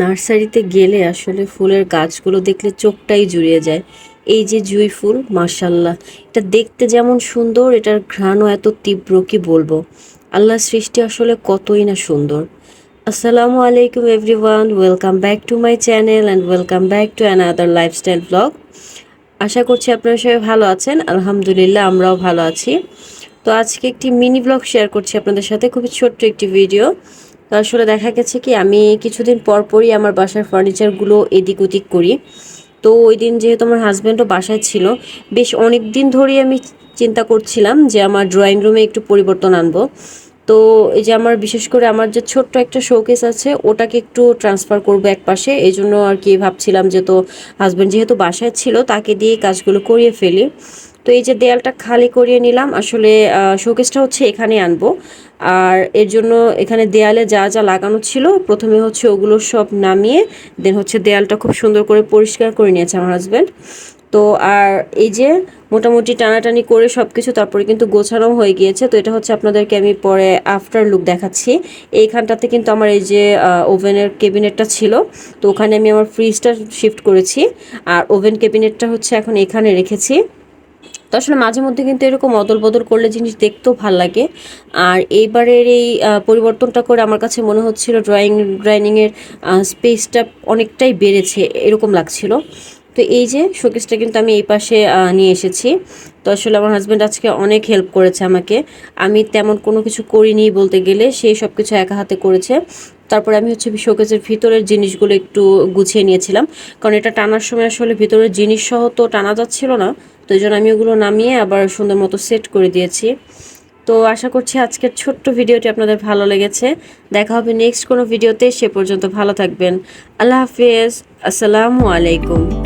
নার্সারিতে গেলে আসলে ফুলের গাছগুলো দেখলে চোখটাই জুড়িয়ে যায়। এই যে জুঁই ফুল মার্শাল্লাহ এটা দেখতে যেমন সুন্দর, এটার ঘ্রাণও এত তীব্র কি বলব? আল্লাহর সৃষ্টি আসলে কতই না সুন্দর। আসসালামু আলাইকুম everyone, welcome back to my channel and welcome back to another lifestyle blog. আশা করছি আপনারা সবাই ভালো আছেন, আলহামদুলিল্লাহ আমরাও ভালো আছি। তো আজকে একটি মিনি ব্লগ শেয়ার করছি আপনাদের সাথে, খুবই ছোট্ট একটি ভিডিও। তো আসলে দেখা গেছে কি, আমি কিছুদিন পর পরই আমার বাসার ফার্নিচারগুলো এদিক ওদিক করি। তো ওই দিন যেহেতু আমার হাজব্যান্ডও বাসায় ছিল, বেশ অনেক দিন ধরেই আমি চিন্তা করছিলাম যে আমার ড্রয়িং রুমে একটু পরিবর্তন আনব। তো এই যে আমার বিশেষ করে আমার যে ছোট্ট একটা শোকেস আছে, ওটাকে একটু ট্রান্সফার করব এক পাশে এই জন্য আর কি ভাবছিলাম যে তো হাজব্যান্ড যেহেতু বাসায় ছিল, তাকে দিয়ে কাজগুলো করিয়ে ফেলি। তো এই যে দেয়ালটা খালি করিয়ে নিলাম, আসলে শোকেসটা হচ্ছে এখানে আনব। আর এর জন্য এখানে দেয়ালে যা যা লাগানো ছিল, প্রথমে হচ্ছে ওগুলো সব নামিয়ে দেন হচ্ছে দেয়ালটা খুব সুন্দর করে পরিষ্কার করে নিয়েছে আমার হাজব্যান্ড তো আর এই যে মোটামুটি টানাটানি করে সব কিছু তারপরে কিন্তু গোছানো হয়ে গিয়েছে। তো এটা হচ্ছে আপনাদেরকে আমি পরে আফটার লুক দেখাচ্ছি। এইখানটাতে কিন্তু আমার এই যে ওভেনের কেবিনেটটা ছিল, তো ওখানে আমি আমার ফ্রিজটা শিফট করেছি। আর ওভেন কেবিনেটটা হচ্ছে এখন এখানে রেখেছি। তো আসলে মাঝে মধ্যে কিন্তু এরকম অদল বদল করলে জিনিস দেখতেও ভালো লাগে। আর এইবারের এই পরিবর্তনটা করে আমার কাছে মনে হচ্ছিল ড্রয়িং ড্রয়িংয়ের স্পেসটা অনেকটাই বেড়েছে, এরকম লাগছিল। তো এই যে শোকেসটা কিন্তু আমি এই পাশে নিয়ে এসেছি। তো আসলে আমার হাজব্যান্ড আজকে অনেক হেল্প করেছে আমাকে। আমি তেমন কোনো কিছু করিনি বলতে গেলে সেই সব কিছু একা হাতে করেছে। তারপরে আমি হচ্ছে শোকেজের ভিতরের জিনিসগুলো একটু গুছিয়ে নিয়েছিলাম। কারণ এটা টানার সময় আসলে ভিতরের জিনিস সহ তো টানা যাচ্ছিল না, তো এই জন্য আমি ওগুলো নামিয়ে আবার সুন্দর মতো সেট করে দিয়েছি। তো আশা করছি আজকের ছোট্ট ভিডিওটি আপনাদের ভালো লেগেছে। দেখা হবে নেক্সট কোনো ভিডিওতে, সে পর্যন্ত ভালো থাকবেন। আল্লাহ হাফিজ। আসসালামু আলাইকুম।